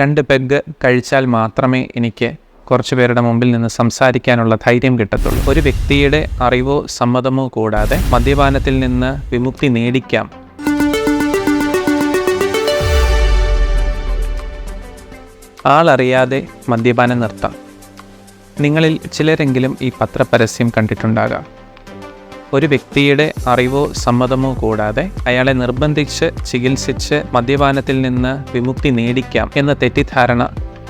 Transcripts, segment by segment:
രണ്ട് പെഗ് കഴിച്ചാൽ മാത്രമേ എനിക്ക് കുറച്ച് പേരുടെ മുമ്പിൽ നിന്ന് സംസാരിക്കാനുള്ള ധൈര്യം കിട്ടത്തുള്ളൂ. ഒരു വ്യക്തിയുടെ അറിവോ സമ്മതമോ കൂടാതെ മദ്യപാനത്തിൽ നിന്ന് വിമുക്തി നേടിക്കാം. ആളറിയാതെ മദ്യപാനം നിർത്താം. നിങ്ങളിൽ ചിലരെങ്കിലും ഈ പത്രപരസ്യം കണ്ടിട്ടുണ്ടാകാം. ഒരു വ്യക്തിയുടെ അറിവോ സമ്മതമോ കൂടാതെ അയാളെ നിർബന്ധിച്ച് ചികിത്സിച്ച് മദ്യപാനത്തിൽ നിന്ന് വിമുക്തി നേടിക്കാം എന്ന തെറ്റിദ്ധാരണ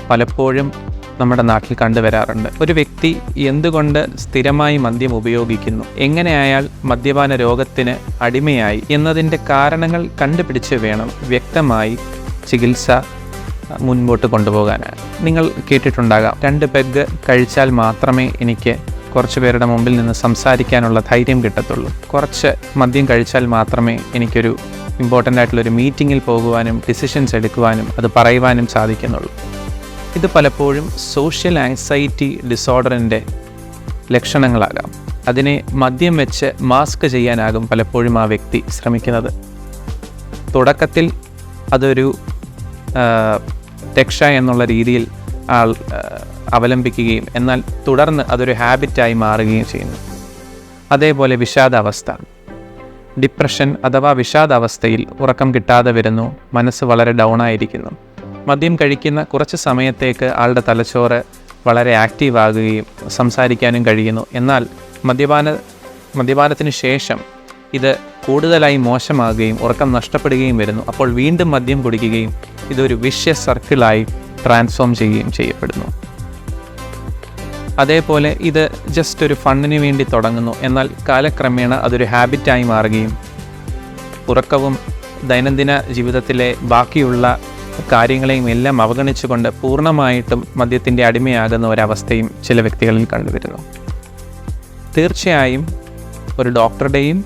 പലപ്പോഴും നമ്മുടെ നാട്ടിൽ കണ്ടുവരാറുണ്ട്. ഒരു വ്യക്തി എന്തുകൊണ്ട് സ്ഥിരമായി മദ്യം ഉപയോഗിക്കുന്നു? എങ്ങനെ അയാൾ മദ്യപാന രോഗത്തിന് അടിമയായി? എന്നതിന്റെ കാരണങ്ങൾ കണ്ടുപിടിച്ച് വേണം വ്യക്തമായി ചികിത്സ മുൻപോട്ട് കൊണ്ടുപോകാനാണ് നിങ്ങൾ കേട്ടിട്ടുണ്ടാകാം. രണ്ട് പെഗ് കഴിച്ചാൽ മാത്രമേ എനിക്ക് കുറച്ച് പേരുടെ മുമ്പിൽ നിന്ന് സംസാരിക്കാനുള്ള ധൈര്യം കിട്ടത്തുള്ളൂ. കുറച്ച് മദ്യം കഴിച്ചാൽ മാത്രമേ എനിക്കൊരു ഇമ്പോർട്ടന്റ് ആയിട്ടുള്ളൊരു മീറ്റിങ്ങിൽ പോകുവാനും ഡിസിഷൻസ് എടുക്കുവാനും അത് പറയുവാനും സാധിക്കുന്നുള്ളൂ. ഇത് പലപ്പോഴും സോഷ്യൽ ആൻസൈറ്റി ഡിസോർഡറിന്റെ ലക്ഷണങ്ങളാകാം. അതിനെ മദ്യം വെച്ച് മാസ്ക് ചെയ്യാനാകും പലപ്പോഴും ആ വ്യക്തി ശ്രമിക്കുന്നത്. തുടക്കത്തിൽ അതൊരു രക്ഷ എന്നുള്ള രീതിയിൽ ആൾ അവലംബിക്കുകയും എന്നാൽ തുടർന്ന് അതൊരു ഹാബിറ്റായി മാറുകയും ചെയ്യുന്നു. അതേപോലെ വിഷാദാവസ്ഥ. ഡിപ്രഷൻ അഥവാ വിഷാദാവസ്ഥയിൽ ഉറക്കം കിട്ടാതെ വരുന്നു മനസ്സ് വളരെ ഡൗൺ ആയിരിക്കുന്നു മദ്യം കഴിക്കുന്ന കുറച്ച് സമയത്തേക്ക് ആളുടെ തലച്ചോറ് വളരെ ആക്റ്റീവ് ആകുകയും സംസാരിക്കാനും കഴിയുന്നു. എന്നാൽ മദ്യപാന മദ്യപാനത്തിന് ശേഷം ഇത് കൂടുതലായി മോശമാകുകയും ഉറക്കം നഷ്ടപ്പെടുകയും വരുന്നു. അപ്പോൾ വീണ്ടും മദ്യം കുടിക്കുകയും ഇതൊരു വിഷ്യ സർക്കിളായി ട്രാൻസ്ഫോം ചെയ്യുകയും ചെയ്യപ്പെടുന്നു. അതേപോലെ ഇത് ജസ്റ്റ് ഒരു ഫണ്ണിന് വേണ്ടി തുടങ്ങുന്നു. എന്നാൽ കാലക്രമേണ അതൊരു ഹാബിറ്റായി മാറുകയും ഉറക്കവും ദൈനംദിന ജീവിതത്തിലെ ബാക്കിയുള്ള കാര്യങ്ങളെയും എല്ലാം അവഗണിച്ചുകൊണ്ട് പൂർണമായിട്ടും മദ്യത്തിന്റെ അടിമയാകുന്ന ഒരവസ്ഥയും ചില വ്യക്തികളിൽ കണ്ടുവരുന്നു. തീർച്ചയായും ഒരു ഡോക്ടറുടെയും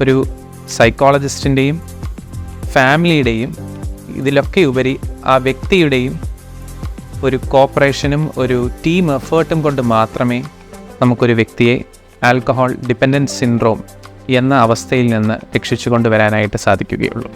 ഒരു സൈക്കോളജിസ്റ്റിന്റെയും ഫാമിലിയുടെയും ഇതിലൊക്കെ ഉപരി ആ വ്യക്തിയുടെയും ഒരു കോപ്പറേഷനും ഒരു ടീം എഫേർട്ടും കൊണ്ട് മാത്രമേ നമുക്കൊരു വ്യക്തിയെ ആൽക്കഹോൾ ഡിപ്പെൻഡൻസ് സിൻഡ്രോം എന്ന അവസ്ഥയിൽ നിന്ന് രക്ഷിച്ചു കൊണ്ടുവരാനായിട്ട് സാധിക്കുകയുള്ളൂ.